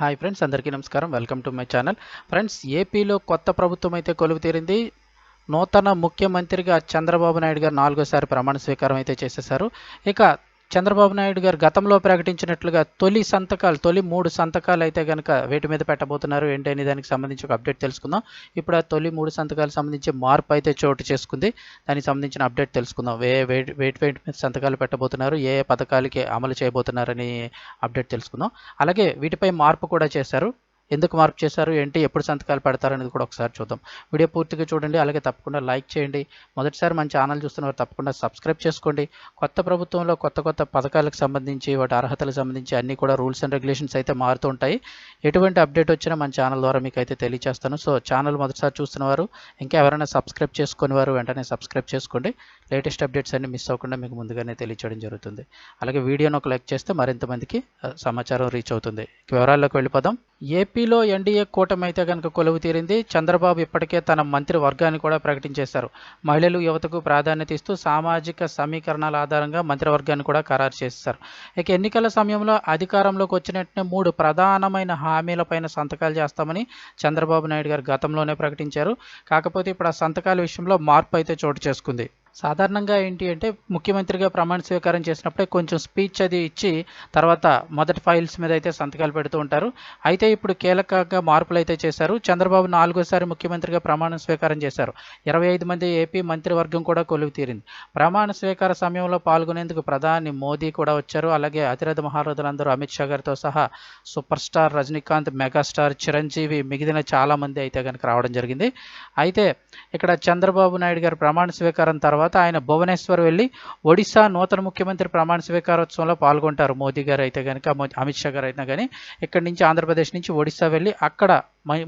Hi friends అందరికీ నమస్కారం. Welcome to my channel. Friends ఏపీలో కొత్త ప్రభుత్వం అయితే కొలువు తీరింది నూతన ముఖ్యమంత్రిగా చంద్రబాబు నాయుడు గారు నాలుగోసారి ప్రమాణ స్వీకారం అయితే చేసేశారు. ఇక చంద్రబాబు నాయుడు గారు గతంలో ప్రకటించినట్లుగా తొలి సంతకాలు తొలి మూడు సంతకాలు అయితే కనుక వేటి మీద పెట్టబోతున్నారు ఏంటి అనే దానికి సంబంధించి ఒక అప్డేట్ తెలుసుకుందాం. ఇప్పుడు ఆ తొలి మూడు సంతకాలు సంబంధించి మార్పు అయితే చోటు చేసుకుంది. దానికి సంబంధించిన అప్డేట్ తెలుసుకుందాం. వే వేటి వేటి వేటి మీద సంతకాలు పెట్టబోతున్నారు ఏ ఏ పథకాలకి అమలు చేయబోతున్నారని అప్డేట్ తెలుసుకుందాం. అలాగే వీటిపై మార్పు కూడా చేశారు. ఎందుకు మార్పు చేశారు ఏంటి ఎప్పుడు సంతకాలు పెడతారు అనేది కూడా ఒకసారి చూద్దాం. వీడియో పూర్తిగా చూడండి అలాగే తప్పకుండా లైక్ చేయండి. మొదటిసారి మన ఛానల్ చూస్తున్నవారు తప్పకుండా సబ్స్క్రైబ్ చేసుకోండి. కొత్త ప్రభుత్వంలో కొత్త కొత్త పథకాలకు సంబంధించి వాటి అర్హతలకు సంబంధించి అన్ని కూడా రూల్స్ అండ్ రెగ్యులేషన్స్ అయితే మారుతూ ఉంటాయి. ఎటువంటి అప్డేట్ వచ్చినా మన ఛానల్ ద్వారా మీకు అయితే తెలియజేస్తాను సో ఛానల్ మొదటిసారి చూస్తున్నవారు ఇంకా ఎవరైనా సబ్స్క్రైబ్ చేసుకుని వారు వెంటనే సబ్స్క్రైబ్ చేసుకోండి. లేటెస్ట్ అప్డేట్స్ అన్ని మిస్ అవ్వకుండా మీకు ముందుగానే తెలియచేయడం జరుగుతుంది. అలాగే వీడియోను ఒక లైక్ చేస్తే మరింత మందికి సమాచారం రీచ్ అవుతుంది. వివరాల్లోకి వెళ్ళిపోదాం. ఏపీలో ఎన్డీఏ కూటమి అయితే కనుక కొలువు తీరింది. చంద్రబాబు ఇప్పటికే తన మంత్రి వర్గాన్ని కూడా ప్రకటించేశారు. మహిళలు యువతకు ప్రాధాన్యత ఇస్తూ సామాజిక సమీకరణాల ఆధారంగా మంత్రివర్గాన్ని కూడా ఖరారు చేశారు. ఇక ఎన్నికల సమయంలో అధికారంలోకి వచ్చిన వెంటనే మూడు ప్రధానమైన హామీలపైన సంతకాలు చేస్తామని చంద్రబాబు నాయుడు గారు గతంలోనే ప్రకటించారు. కాకపోతే ఇప్పుడు ఆ సంతకాల విషయంలో మార్పు అయితే చోటు చేసుకుంది. సాధారణంగా ఏంటి అంటే ముఖ్యమంత్రిగా ప్రమాణ స్వీకారం చేసినప్పుడే కొంచెం స్పీచ్ అది ఇచ్చి తర్వాత మొదటి ఫైల్స్ మీద అయితే సంతకాలు పెడుతూ ఉంటారు. అయితే ఇప్పుడు కీలకంగా మార్పులు అయితే చేశారు. చంద్రబాబు నాలుగోసారి ముఖ్యమంత్రిగా ప్రమాణ స్వీకారం చేశారు. ఇరవై ఐదు మంది ఏపీ మంత్రివర్గం కూడా కొలువు తీరింది. ప్రమాణ స్వీకార సమయంలో పాల్గొనేందుకు ప్రధాని మోదీ కూడా వచ్చారు. అలాగే అతిరథ మహారథులందరూ అమిత్ షా గారితో సహా super star Rajinikanth megastar Chiranjeevi మిగిలిన చాలా మంది అయితే కనుక రావడం జరిగింది. అయితే ఇక్కడ చంద్రబాబు నాయుడు గారి ప్రమాణ స్వీకారం తర్వాత తర్వాత ఆయన భువనేశ్వర్ వెళ్ళి ఒడిశా నూతన ముఖ్యమంత్రి ప్రమాణ స్వీకారోత్సవంలో పాల్గొంటారు. మోదీ గారు అయితే కనుక అమిత్ షా గారు అయితే కానీ ఇక్కడి నుంచి ఆంధ్రప్రదేశ్ నుంచి ఒడిశా వెళ్ళి అక్కడ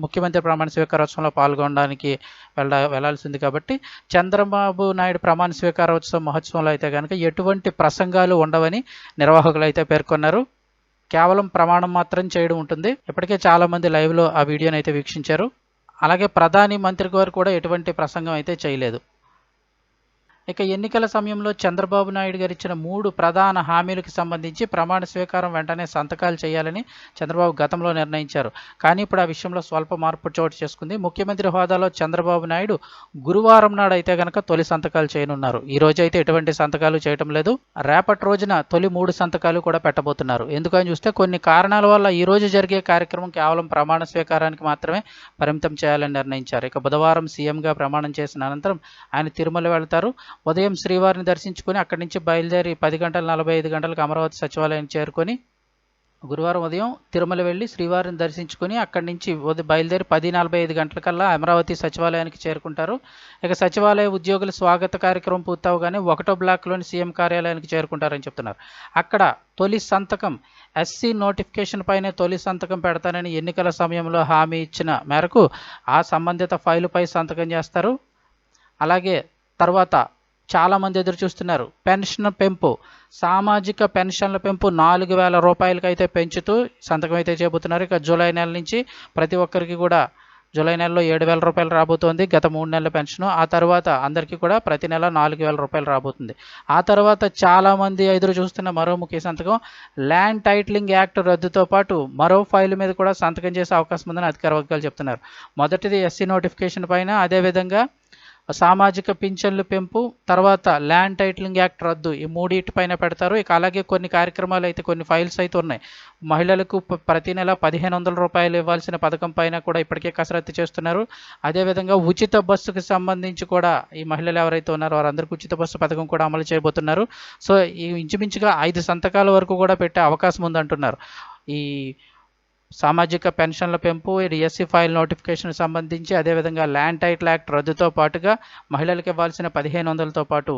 ముఖ్యమంత్రి ప్రమాణ స్వీకారోత్సవంలో పాల్గొనడానికి వెళ్ళ వెళ్ళాల్సింది కాబట్టి చంద్రబాబు నాయుడు ప్రమాణ స్వీకారోత్సవం మహోత్సవంలో అయితే కనుక ఎటువంటి ప్రసంగాలు ఉండవని నిర్వాహకులు అయితే పేర్కొన్నారు. కేవలం ప్రమాణం మాత్రం చేయడం ఉంటుంది. ఇప్పటికే చాలా మంది లైవ్లో ఆ వీడియోని అయితే వీక్షించారు. అలాగే ప్రధాని మంత్రి గారు కూడా ఎటువంటి ప్రసంగం అయితే చేయలేదు. ఇక ఎన్నికల సమయంలో చంద్రబాబు నాయుడు గారు ఇచ్చిన మూడు ప్రధాన హామీలకు సంబంధించి ప్రమాణ స్వీకారం వెంటనే సంతకాలు చేయాలని చంద్రబాబు గతంలో నిర్ణయించారు. కానీ ఇప్పుడు ఆ విషయంలో స్వల్ప మార్పు చోటు చేసుకుంది. ముఖ్యమంత్రి హోదాలో చంద్రబాబు నాయుడు గురువారం నాడు అయితే గనక తొలి సంతకాలు చేయనున్నారు. ఈ రోజు అయితే ఎటువంటి సంతకాలు చేయటం లేదు. రేపటి రోజున తొలి మూడు సంతకాలు కూడా పెట్టబోతున్నారు. ఎందుకని చూస్తే కొన్ని కారణాల వల్ల ఈ రోజు జరిగే కార్యక్రమం కేవలం ప్రమాణ స్వీకారానికి మాత్రమే పరిమితం చేయాలని నిర్ణయించారు. ఇక బుధవారం సీఎంగా ప్రమాణం చేసిన అనంతరం ఆయన తిరుమల వెళ్తారు. ఉదయం శ్రీవారిని దర్శించుకొని అక్కడి నుంచి బయలుదేరి పది గంటల నలభై ఐదు గంటలకు అమరావతి సచివాలయం చేరుకొని గురువారం ఉదయం తిరుమల వెళ్ళి శ్రీవారిని దర్శించుకొని అక్కడి నుంచి బయలుదేరి పది నలభై ఐదు గంటలకల్లా అమరావతి సచివాలయానికి చేరుకుంటారు. ఇక సచివాలయ ఉద్యోగుల స్వాగత కార్యక్రమం పూర్తవగానే ఒకటో బ్లాక్లోని సీఎం కార్యాలయానికి చేరుకుంటారని చెప్తున్నారు. అక్కడ తొలి సంతకం ఎస్సీ నోటిఫికేషన్ పైనే తొలి సంతకం పెడతానని ఎన్నికల సమయంలో హామీ ఇచ్చిన మేరకు ఆ సంబంధిత ఫైలుపై సంతకం చేస్తారు. అలాగే తర్వాత చాలామంది ఎదురు చూస్తున్నారు. పెన్షన్ పెంపు. సామాజిక పెన్షన్ల పెంపు నాలుగు వేల రూపాయలకి అయితే పెంచుతూ సంతకం అయితే చెబుతున్నారు ఇక జూలై నెల నుంచి ప్రతి ఒక్కరికి కూడా జూలై నెలలో ఏడు వేల రూపాయలు రాబోతోంది. గత మూడు నెలల పెన్షన్. ఆ తర్వాత అందరికీ కూడా ప్రతి నెల నాలుగు వేల రూపాయలు రాబోతుంది. ఆ తర్వాత చాలామంది ఎదురు చూస్తున్న మరో ముఖ్య సంతకం. ల్యాండ్ టైటిలింగ్ యాక్ట్ రద్దుతో పాటు మరో ఫైల్ మీద కూడా సంతకం చేసే అవకాశం ఉందని అధికార వర్గాలు చెప్తున్నారు. మొదటిది ఎస్సీ నోటిఫికేషన్ పైన. అదేవిధంగా సామాజిక పింఛన్లు పెంపు తర్వాత ల్యాండ్ టైటిలింగ్ యాక్ట్ రద్దు ఈ మూడింటిపైన పెడతారు. ఇక అలాగే కొన్ని కార్యక్రమాలు అయితే కొన్ని ఫైల్స్ అయితే ఉన్నాయి. మహిళలకు ప్రతి నెల పదిహేను వందల రూపాయలు ఇవ్వాల్సిన పథకం పైన కూడా ఇప్పటికే కసరత్తు చేస్తున్నారు. అదేవిధంగా ఉచిత బస్సుకు సంబంధించి కూడా ఈ మహిళలు ఎవరైతే ఉన్నారో వారందరికీ ఉచిత బస్సు పథకం కూడా అమలు చేయబోతున్నారు. సో ఈ ఇంచుమించుగా ఐదు సంతకాల వరకు కూడా పెట్టే అవకాశం ఉందంటున్నారు. ఈ సామాజిక పెన్షన్ల పెంపు ఎస్సీ ఫైల్ నోటిఫికేషన్ సంబంధించి అదేవిధంగా ల్యాండ్ టైటిల్ యాక్ట్ రద్దుతో పాటుగా మహిళలకు ఇవ్వాల్సిన పదిహేను వందలతో పాటు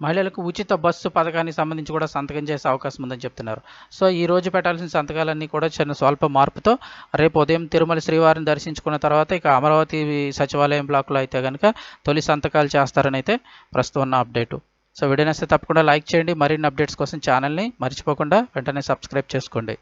మహిళలకు ఉచిత బస్సు పథకానికి సంబంధించి కూడా సంతకం చేసే అవకాశం ఉందని చెప్తున్నారు. సో ఈ రోజు పెట్టాల్సిన సంతకాలన్నీ కూడా చిన్న స్వల్ప మార్పుతో రేపు ఉదయం తిరుమల శ్రీవారిని దర్శించుకున్న తర్వాత ఇక అమరావతి సచివాలయం బ్లాక్లో అయితే కనుక తొలి సంతకాలు చేస్తారని అయితే ప్రస్తుతం ఉన్న అప్డేటు. సో వీడియో నచ్చితే తప్పకుండా లైక్ చేయండి. మరిన్ని అప్డేట్స్ కోసం ఛానల్ని మర్చిపోకుండా వెంటనే సబ్స్క్రైబ్ చేసుకోండి.